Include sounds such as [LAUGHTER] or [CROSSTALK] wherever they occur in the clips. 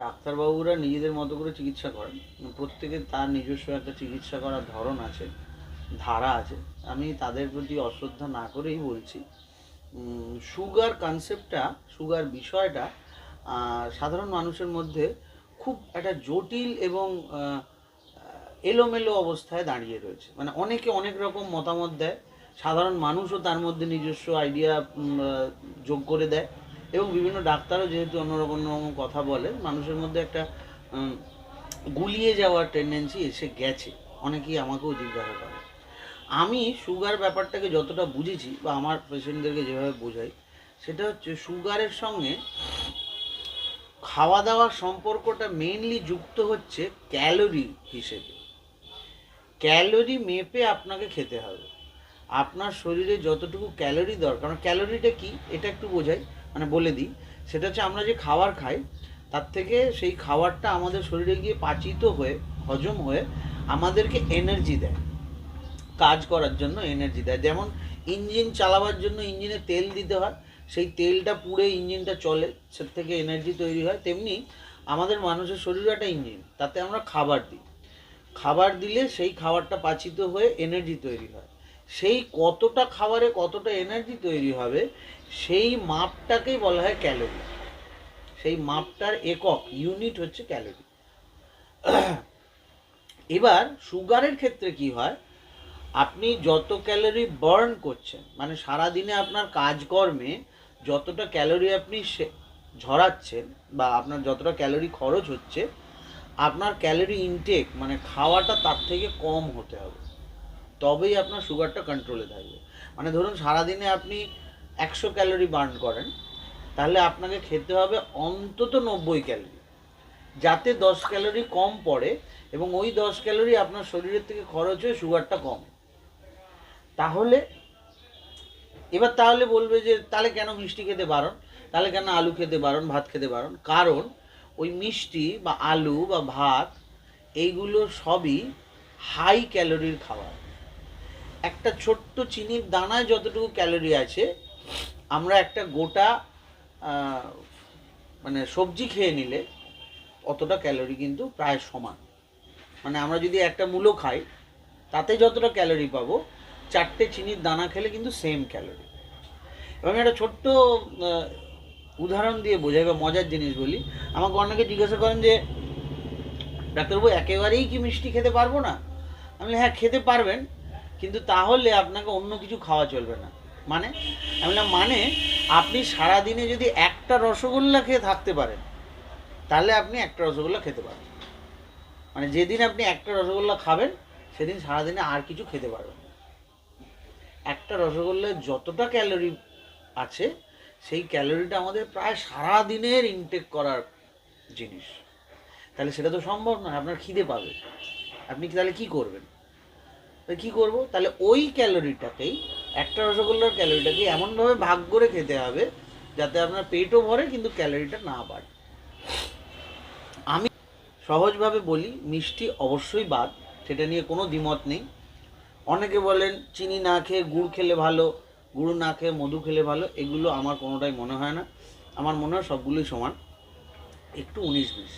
ডাক্তারবাবুরা নিজেদের মতো করে চিকিৎসা করেন। প্রত্যেকের তার নিজস্ব একটা চিকিৎসা করার ধরন আছে, ধারা আছে। আমি তাদের প্রতি অশ্রদ্ধা না করেই বলছি। সুগার কনসেপ্টটা সুগার বিষয়টা সাধারণ মানুষের মধ্যে খুব একটা জটিল এবং এলোমেলো অবস্থায় দাঁড়িয়ে রয়েছে। মানে অনেকে অনেক রকম মতামত দেয়। সাধারণ মানুষও তার মধ্যে নিজস্ব আইডিয়া যোগ করে দেয়। এবং বিভিন্ন ডাক্তারও যেহেতু অন্যরকম অন্যরকম কথা বলে, মানুষের মধ্যে একটা গুলিয়ে যাওয়ার টেন্ডেন্সি এসে গেছে। অনেকেই আমাকেও জিজ্ঞাসা করে। আমি সুগার ব্যাপারটাকে যতটা বুঝেছি বা আমার পেশেন্টদেরকে যেভাবে বোঝাই, সেটা হচ্ছে সুগারের সঙ্গে খাওয়া দাওয়ার সম্পর্কটা মেইনলি যুক্ত হচ্ছে ক্যালোরি হিসেবে। ক্যালোরি মেপে আপনাকে খেতে হবে। আপনার শরীরে যতটুকু ক্যালোরি দরকার ক্যালোরিটা কি? এটা একটু বোঝাই। মানে বলে দিই, সেটা হচ্ছে আমরা যে খাবার খাই, তার থেকে সেই খাবারটা আমাদের শরীরে গিয়ে পাচিত হয়ে, হজম হয়ে আমাদেরকে এনার্জি দেয়। কাজ করার জন্য এনার্জি দেয়। যেমন ইঞ্জিন চালাবার জন্য ইঞ্জিনে তেল দিতে হয়, সেই তেলটা পুড়ে ইঞ্জিনটা চলে সে থেকে এনার্জি তৈরি হয়। তেমনি আমাদের মানুষের শরীরে একটা ইঞ্জিন তাতে আমরা খাবার দিই। খাবার দিলে সেই খাবারটা পাচিত হয়ে এনার্জি তৈরি হয়। সেই কতটা খাবারে কতটা এনার্জি তৈরি হবে, সেই মাপটাকেই বলা হয় ক্যালোরি সেই মাপটার একক ইউনিট হচ্ছে ক্যালোরি এবার সুগারের ক্ষেত্রে কি হয়, আপনি যত ক্যালোরি বার্ন করছেন মানে সারা দিনে আপনার কাজকর্মে যতটা ক্যালোরি আপনি ঝরাচ্ছেন বা আপনার যতটা ক্যালোরি খরচ হচ্ছে, আপনার ক্যালোরি ইনটেক মানে খাওয়াটা তার থেকে কম হতে হবে। তবেই আপনার সুগারটা কন্ট্রোলে থাকবে। মানে ধরুন সারাদিনে আপনি একশো ক্যালোরি বার্ন করেন, তাহলে আপনাকে খেতে হবে অন্তত নব্বই ক্যালোরি যাতে দশ ক্যালোরি কম পড়ে এবং ওই দশ ক্যালোরি আপনার শরীরের থেকে খরচ হয়ে সুগারটা কম। তাহলে, এবার তাহলে বলবে যে, তাহলে কেন মিষ্টি খেতে বারণ? তাহলে কেন আলু খেতে বারণ, ভাত খেতে বারণ? কারণ ওই মিষ্টি বা আলু বা ভাত, এইগুলো সবই হাই ক্যালোরির খাবার। একটা ছোট্ট চিনির দানায় যতটুকু ক্যালোরি আছে, আমরা একটা গোটা মানে সবজি খেয়ে নিলে অতটা ক্যালোরি কিন্তু প্রায় সমান। মানে আমরা যদি একটা মূলো খাই, তাতে যতটা ক্যালোরি পাবো, চারটে চিনির দানা খেলে কিন্তু সেম ক্যালোরি এবং একটা ছোট্ট উদাহরণ দিয়ে বোঝাই বা মজার জিনিস বলি। আমাকে অনেকে জিজ্ঞাসা করেন যে, ডাক্তারবাবু, একেবারেই কি মিষ্টি খেতে পারব না? আমি হ্যাঁ খেতে পারবেন। কিন্তু তাহলে আপনাকে অন্য কিছু খাওয়া চলবে না। মানে? আমি বললাম মানে আপনি সারাদিনে যদি একটা রসগোল্লা খেয়ে থাকতে পারেন, তাহলে আপনি একটা রসগোল্লা খেতে পারেন। মানে যেদিন আপনি একটা রসগোল্লা খাবেন, সেদিন সারাদিনে আর কিছু খেতে পারবেন একটা রসগোল্লায় যতটা ক্যালোরি আছে, সেই ক্যালোরিটা আমাদের প্রায় সারা দিনের ইনটেক করার জিনিস। তাহলে সেটা তো সম্ভব নয়, আপনার খিদে পাবে। আপনি তাহলে কি করবেন? তাহলে কি করব? তাহলে ওই ক্যালোরিটাকেই, একটা রসগোল্লার ক্যালোরিটাকে এমনভাবে ভাগ করে খেতে হবে যাতে আপনার পেটও ভরে কিন্তু ক্যালোরিটা না বাড়ে। আমি সহজভাবে বলি, মিষ্টি অবশ্যই বাদ, সেটা নিয়ে কোনো দ্বিমত নেই। অনেকে বলেন, চিনি না খেয়ে গুড় খেলে ভালো, গুড় না খেয়ে মধু খেলে ভালো। এগুলো আমার কোনোটাই মনে হয় না। আমার মনে হয় সবগুলোই সমান। একটু উনিশ বিশ।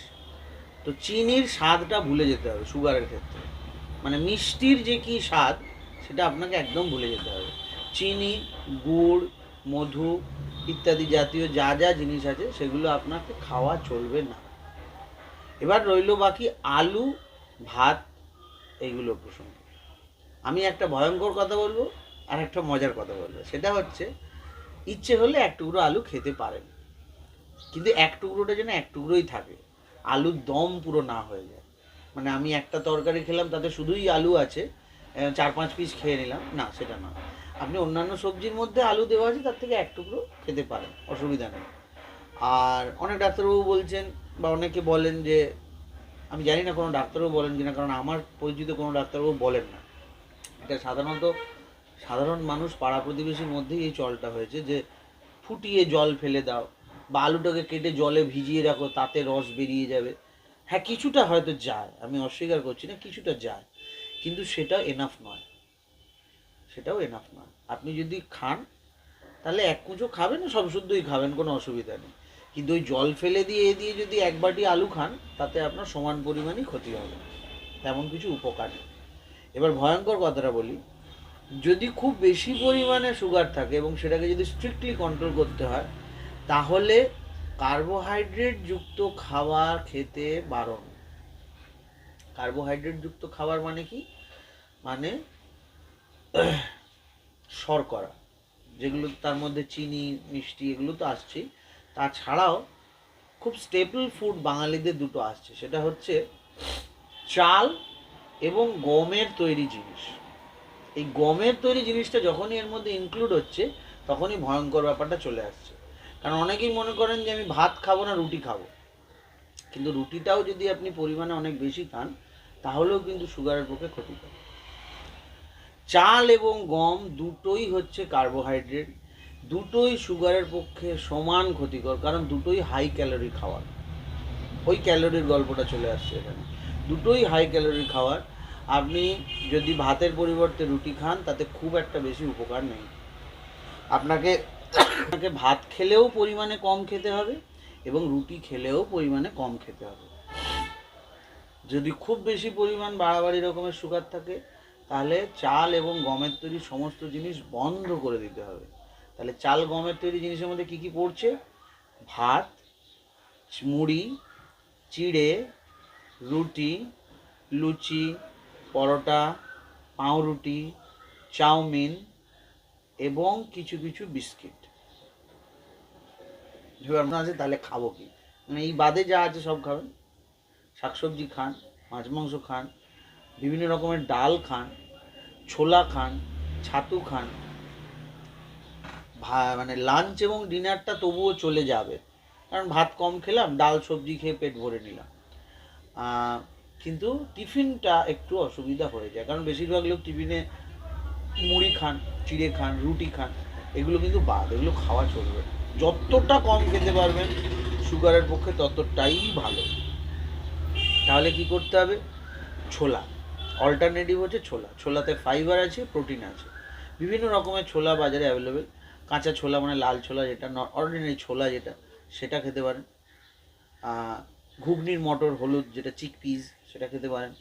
তো চিনির স্বাদটা ভুলে যেতে হবে সুগারের ক্ষেত্রে। মানে মিষ্টির যে কি স্বাদ, সেটা আপনাকে একদম ভুলে যেতে হবে। চিনি, গুড়, মধু ইত্যাদি জাতীয় যা যা জিনিস আছে, সেগুলো আপনাকে খাওয়া চলবে না। এবার রইল বাকি আলু, ভাত, এইগুলো প্রসঙ্গে। আমি একটা ভয়ঙ্কর কথা বলব, আর একটা মজার কথা বলব। সেটা হচ্ছে, ইচ্ছে হলে এক টুকরো আলু খেতে পারেন। কিন্তু এক টুকরোটা যেন এক টুকরোই থাকে। আলুর দম পুরো না হয়ে যায়। মানে আমি একটা তরকারি খেলাম, তাতে শুধুই আলু আছে। চার পাঁচ পিস খেয়ে নিলাম। না, সেটা না আপনি অন্যান্য সবজির মধ্যে আলু দেওয়া আছে, তার থেকে এক টুকরো খেতে পারেন, অসুবিধা নেই। আর অনেক ডাক্তারবাবু বলছেন বা অনেকে বলেন যে, আমি জানি না কোনো ডাক্তারবাবু বলেন কিনা, কারণ আমার পরিচিত কোনো ডাক্তারবাবু বলেন না। এটা সাধারণত সাধারণ মানুষ, পাড়া প্রতিবেশীর মধ্যেই এই চলটা হয়েছে যে, ফুটিয়ে জল ফেলে দাও বা আলুটাকে কেটে জলে ভিজিয়ে রাখো, তাতে রস বেরিয়ে যাবে। হ্যাঁ কিছুটা হয়তো যায়, আমি অস্বীকার করছি না, কিছুটা যায়, কিন্তু সেটা এনাফ নয়। সেটাও এনাফ নয়। আপনি যদি খান, তাহলে এক কুচো খাবেন সব শুদ্ধই খাবেন, কোনো অসুবিধা নেই। কিন্তু ওই জল ফেলে দিয়ে, এ দিয়ে যদি এক বাটি আলু খান, তাতে আপনার সমান পরিমাণই ক্ষতি হবে। তেমন কিছু উপকার নেই। এবার ভয়ঙ্কর কথাটা বলি, যদি খুব বেশি পরিমাণে সুগার থাকে এবং সেটাকে যদি স্ট্রিক্টলি কন্ট্রোল করতে হয়, তাহলে কার্বোহাইড্রেট যুক্ত খাবার খেতে বারণ। কার্বোহাইড্রেট যুক্ত খাবার মানে কি? মানে শর্করা, যেগুলো তার মধ্যে চিনি, মিষ্টি এগুলো তো আসছেই। তাছাড়াও খুব স্টেপল ফুড বাঙালিদের দুটো আসছে, সেটা হচ্ছে চাল এবং গমের তৈরি জিনিস। এই গমের তৈরি জিনিসটা যখনই এর মধ্যে ইনক্লুড হচ্ছে, তখনই ভয়ঙ্কর ব্যাপারটা চলে আসছে। কারণ অনেকেই মনে করেন যে আমি ভাত খাব না, রুটি খাব। কিন্তু রুটিটাও যদি আপনি পরিমাণে অনেক বেশি খান, তাহলেও কিন্তু সুগারের পক্ষে ক্ষতিকর। চাল এবং গম দুটোই হচ্ছে কার্বোহাইড্রেট দুটোই সুগারের পক্ষে সমান ক্ষতিকর, কারণ দুটোই হাই ক্যালোরি খাওয়ার। ওই ক্যালোরির গল্পটা চলে আসছে এখানে। দুটোই হাই ক্যালোরি খাওয়ার। আপনি যদি ভাতের পরিবর্তে রুটি খান, তাতে খুব একটা বেশি উপকার নেই। আপনাকে আপনাকে ভাত খেলেও পরিমাণে কম খেতে হবে এবং রুটি খেলেও পরিমাণে কম খেতে হবে। যদি খুব বেশি পরিমাণ বাড়াবাড়ি রকমের সুগার থাকে, তাহলে চাল এবং গমের তৈরি সমস্ত জিনিস বন্ধ করে দিতে হবে। তাহলে চাল, গমের তৈরি জিনিসের মধ্যে কি কি পড়ছে? ভাত, মুড়ি, চিড়ে, রুটি, লুচি, পরোটা, পাউরুটি, চাউমিন এবং কিছু কিছু বিস্কিট। এবার আপনার আছে, তাহলে খাব কি? মানে এই বাদে যা আছে সব খাবেন। শাকসবজি খান, মাছ মাংস খান, বিভিন্ন রকমের ডাল খান, ছোলা খান, ছাতু খান। মানে লাঞ্চ এবং ডিনারটা তবুও চলে যাবে। কারণ ভাত কম খেলাম, ডাল সবজি খেয়ে পেট ভরে নিলাম। কিন্তু টিফিনটা একটু অসুবিধা হয়ে যায়। কারণ বেশিরভাগ লোক টিফিনে মুড়ি খান, চিড়ে খান, রুটি খান, এগুলো কিন্তু বাদ, এগুলো খাওয়া চলবে। না। যতটা কম খেতে পারবেন, সুগারের পক্ষে ততটাই ভালো। তাহলে কি করতে হবে? ছোলা। অল্টারনেটিভ হচ্ছে ছোলা। ছোলাতে ফাইবার আছে প্রোটিন আছে। বিভিন্ন রকমের ছোলা বাজারে অ্যাভেলেবেল কাঁচা ছোলা মানে লাল ছোলা যেটা অর্ডিনারি ছোলা যেটা, সেটা খেতে পারেন। ঘুগনির মটর, হলুদ, যেটা চিক পিস সেটা খেতে পারেন।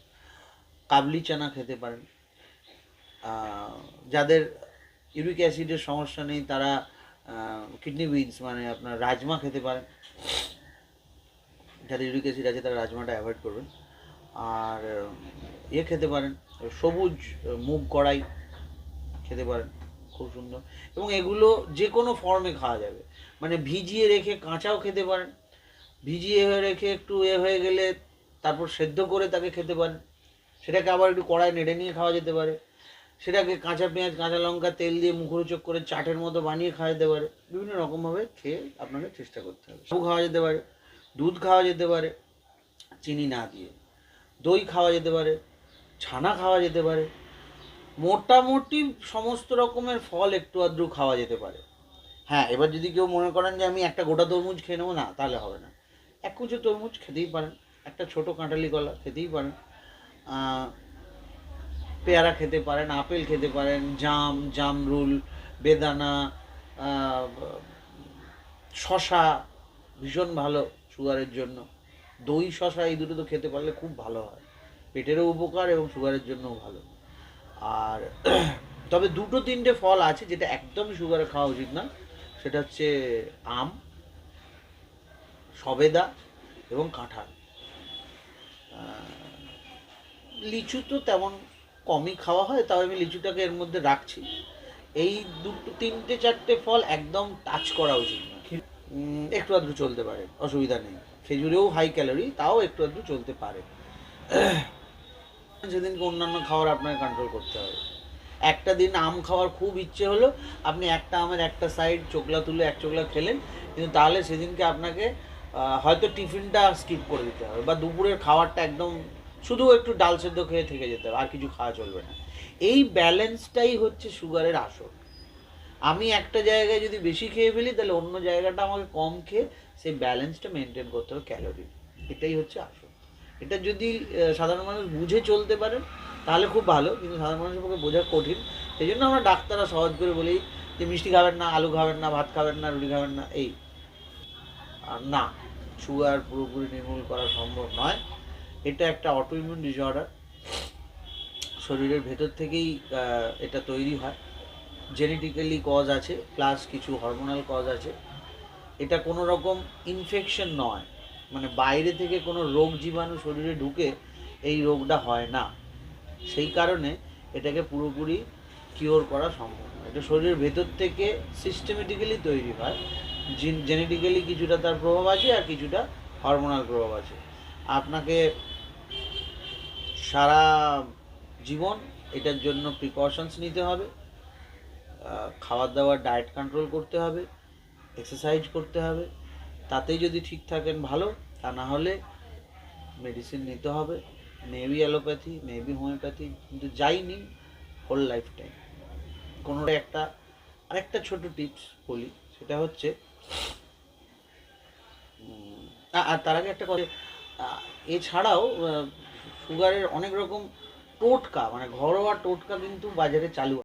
কাবলি চানা খেতে পারেন। যাদের ইউরিক অ্যাসিডের সমস্যা নেই, তারা কিডনি বিনস মানে আপনার রাজমা খেতে পারেন। যাদের ইউরিক অ্যাসিড আছে, তারা রাজমাটা অ্যাভয়েড করবেন। আর ইয়ে খেতে পারেন, সবুজ মুগ কড়াই খেতে পারেন, খুব সুন্দর। এবং এগুলো যে কোনো ফর্মে খাওয়া যাবে। মানে ভিজিয়ে রেখে কাঁচাও খেতে পারেন। ভিজিয়ে হয়ে রেখে একটু এ হয়ে গেলে তারপর সেদ্ধ করে তাকে খেতে পারেন। সেটাকে আবার একটু কড়াই নেড়ে নিয়ে খাওয়া যেতে পারে। সেটাকে কাঁচা পেঁয়াজ, কাঁচা লঙ্কা, তেল দিয়ে মুখরোচক করে চাটের মতো বানিয়ে খাওয়া যেতে পারে। বিভিন্ন রকমভাবে খেয়ে আপনাকে চেষ্টা করতে হবে। সব খাওয়া যেতে পারে, দুধ খাওয়া যেতে পারে, চিনি না দিয়ে। দই খাওয়া যেতে পারে, ছানা খাওয়া যেতে পারে। মোটামুটি সমস্ত রকমের ফল একটু আধটু খাওয়া যেতে পারে। হ্যাঁ এবার যদি কেউ মনে করেন যে আমি একটা গোটা তরমুজ খেয়ে নেব, না, তাহলে হবে না। এক কুচো তরমুজ খেতেই পারেন, একটা ছোট কাঁটালি কলা খেতেই পারেন। পেয়ারা খেতে পারেন, আপেল খেতে পারেন, জাম, জামরুল, বেদানা শশা ভীষণ ভালো সুগারের জন্য। দই শশা এই দুটো তো খেতে পারলে খুব ভালো হয়। পেটেরও উপকার এবং সুগারের জন্যও ভালো। আর [CLEARS THROAT] তবে দুটো তিনটে ফল আছে যেটা একদম সুগারে খাওয়া উচিত না। সেটা হচ্ছে আম, সবেদা এবং কাঁঠাল। লিচু তো তেমন কমই খাওয়া হয়, তাও আমি লিচুটাকে এর মধ্যে রাখছি। এই দুটো, তিনটে, চারটে ফল একদম টাচ করা উচিত না। একটু আধটু চলতে পারে, অসুবিধা নেই। খেজুরেও হাই ক্যালোরি তাও একটু আধটু চলতে পারে। [CLEARS THROAT] সেদিনকে অন্যান্য খাবার আপনাকে কন্ট্রোল করতে হবে। একটা দিন আম খাওয়ার খুব ইচ্ছে হলো, আপনি একটা আমের একটা সাইড চোকলা তুলে এক চোকলা খেলেন, কিন্তু তাহলে সেদিনকে আপনাকে হয়তো টিফিনটা স্কিপ করে দিতে হবে বা দুপুরের খাবারটা একদম শুধু একটু ডাল সেদ্ধ খেয়ে থেকে যেতে হবে, আর কিছু খাওয়া চলবে না। এই ব্যালেন্সটাই হচ্ছে সুগারের আসল। আমি একটা জায়গায় যদি বেশি খেয়ে ফেলি, তাহলে অন্য জায়গাটা আমাকে কম খেয়ে সেই ব্যালেন্সটা মেনটেন করতে হবে ক্যালোরি। এটাই হচ্ছে আসল। এটা যদি সাধারণ মানুষ বুঝে চলতে পারেন তাহলে খুব ভালো, কিন্তু সাধারণ মানুষের পক্ষে বোঝা কঠিন। সেই জন্য আমরা ডাক্তাররা সহজ করে বলি যে, মিষ্টি খাবেন না, আলু খাবেন না, ভাত খাবেন না, রুটি খাবেন না, এই। আর না, সুগার পুরোপুরি নির্মূল করা সম্ভব নয়। এটা একটা অটোইমিউন ডিসঅর্ডার শরীরের ভেতর থেকেই এটা তৈরি হয়। জেনেটিক্যালি কজ আছে প্লাস কিছু হরমোনাল কজ আছে। এটা কোনো রকম ইনফেকশন নয়। মানে বাইরে থেকে কোনো রোগ জীবাণু শরীরে ঢুকে এই রোগটা হয় না। সেই কারণে এটাকে পুরোপুরি কিওর করা সম্ভব নয়। এটা শরীরের ভেতর থেকে সিস্টেমেটিক্যালি তৈরি হয়। জেনেটিক্যালি কিছুটা তার প্রভাব আছে আর কিছুটা হরমোনাল প্রভাব আছে। আপনাকে সারা জীবন এটার জন্য প্রিকশনস নিতে হবে খাবার দাবার ডায়েট কন্ট্রোল করতে হবে এক্সারসাইজ করতে হবে, তাতেই যদি ঠিক থাকেন ভালো, তা না হলে মেডিসিন নিতে হবে মেবি অ্যালোপ্যাথি মেবি হোমিওপ্যাথি কিন্তু যাই নিন হোল লাইফ টাইম কোনোটা একটা, আরেকটা ছোট টিপস বলি, সেটা হচ্ছে আর তার আগে একটা কথা এছাড়াও সুগারের অনেক রকম টোটকা মানে ঘরোয়া টোটকা কিন্তু বাজারে চালু